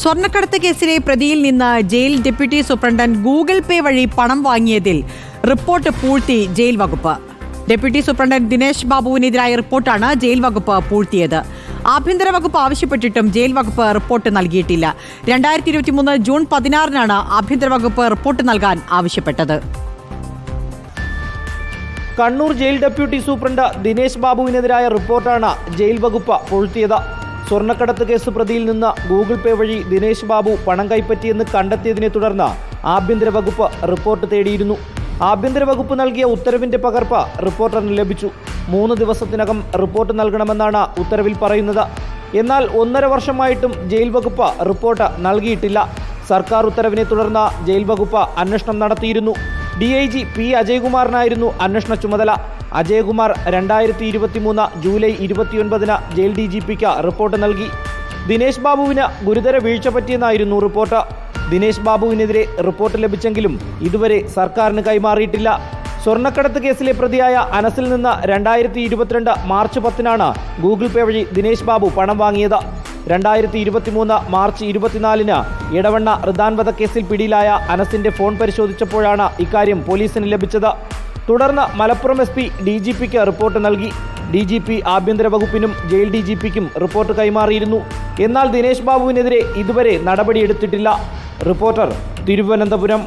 സ്വർണക്കടത്ത് കേസിലെ പ്രതിയിൽ നിന്ന് jail deputy superintendent Google Pay വഴി പണം വാങ്ങിയതിൽ റിപ്പോർട്ട് പൂഴ്ത്തി ജയിൽ വകുപ്പ്. ഡെപ്യൂട്ടി സൂപ്രണ്ടൻ ദിനേശ് ബാബുവിനെതിരായ റിപ്പോർട്ടാണ് ജയിൽ വകുപ്പ് പൂഴ്ത്തിയത്. ആഭ്യന്തര വകുപ്പ് ആവശ്യപ്പെട്ടിട്ടും ജയിൽ വകുപ്പ് റിപ്പോർട്ട് നൽകിയിട്ടില്ല. രണ്ടായിരത്തി ഇരുപത്തി മൂന്ന് ജൂൺ പതിനാറിനാണ് ആഭ്യന്തര വകുപ്പ് റിപ്പോർട്ട് നൽകാൻ ആവശ്യപ്പെട്ടത്. Kannur jail deputy superintendent Dinesh ബാബുവിനെതിരായ റിപ്പോർട്ടാണ് ജയിൽ വകുപ്പ് പൊഴുത്തിയത്. സ്വർണക്കടത്ത് കേസ് പ്രതിയിൽ നിന്ന് ഗൂഗിൾ പേ വഴി ദിനേശ് ബാബു പണം കൈപ്പറ്റിയെന്ന് കണ്ടെത്തിയതിനെ തുടർന്ന് ആഭ്യന്തര വകുപ്പ് റിപ്പോർട്ട് തേടിയിരുന്നു. ആഭ്യന്തര വകുപ്പ് നൽകിയ ഉത്തരവിന്റെ പകർപ്പ് റിപ്പോർട്ടറിന് ലഭിച്ചു. മൂന്ന് ദിവസത്തിനകം റിപ്പോർട്ട് നൽകണമെന്നാണ് ഉത്തരവിൽ പറയുന്നത്. എന്നാൽ ഒന്നര വർഷമായിട്ടും ജയിൽ വകുപ്പ് റിപ്പോർട്ട് നൽകിയിട്ടില്ല. സർക്കാർ ഉത്തരവിനെ തുടർന്ന് ജയിൽ വകുപ്പ് അന്വേഷണം നടത്തിയിരുന്നു. ഡി ഐ ജി പി അജയ്കുമാറിനായിരുന്നു അന്വേഷണ ചുമതല. അജയ്കുമാർ രണ്ടായിരത്തി ഇരുപത്തി മൂന്ന് ജൂലൈ ഇരുപത്തിയൊൻപതിന് ജയിൽ ഡി ജി പിക്ക് റിപ്പോർട്ട് നൽകി. ദിനേശ് ബാബുവിന് ഗുരുതര വീഴ്ച പറ്റിയെന്നായിരുന്നു റിപ്പോർട്ട്. ദിനേശ് ബാബുവിനെതിരെ റിപ്പോർട്ട് ലഭിച്ചെങ്കിലും ഇതുവരെ സർക്കാരിന് കൈമാറിയിട്ടില്ല. സ്വർണക്കടത്ത് കേസിലെ പ്രതിയായ അനസിൽ നിന്ന് രണ്ടായിരത്തി ഇരുപത്തിരണ്ട് മാർച്ച് പത്തിനാണ് ഗൂഗിൾ പേ വഴി ദിനേശ് ബാബു പണം വാങ്ങിയത്. രണ്ടായിരത്തി ഇരുപത്തിമൂന്ന് മാർച്ച് ഇരുപത്തിനാലിന് ഇടവണ്ണ റിദാൻ കേസിൽ പിടിയിലായ അനസിന്റെ ഫോൺ പരിശോധിച്ചപ്പോഴാണ് ഇക്കാര്യം പോലീസിന് ലഭിച്ചത്. തുടർന്ന് Malappuram S P D G പിക്ക് റിപ്പോർട്ട് നൽകി. ഡി ജി പി ആഭ്യന്തര വകുപ്പിനും ജയിൽ ഡി ജി പിക്കും റിപ്പോർട്ട് കൈമാറിയിരുന്നു. എന്നാൽ ദിനേശ് ബാബുവിനെതിരെ ഇതുവരെ നടപടിയെടുത്തിട്ടില്ല. റിപ്പോർട്ടർ തിരുവനന്തപുരം.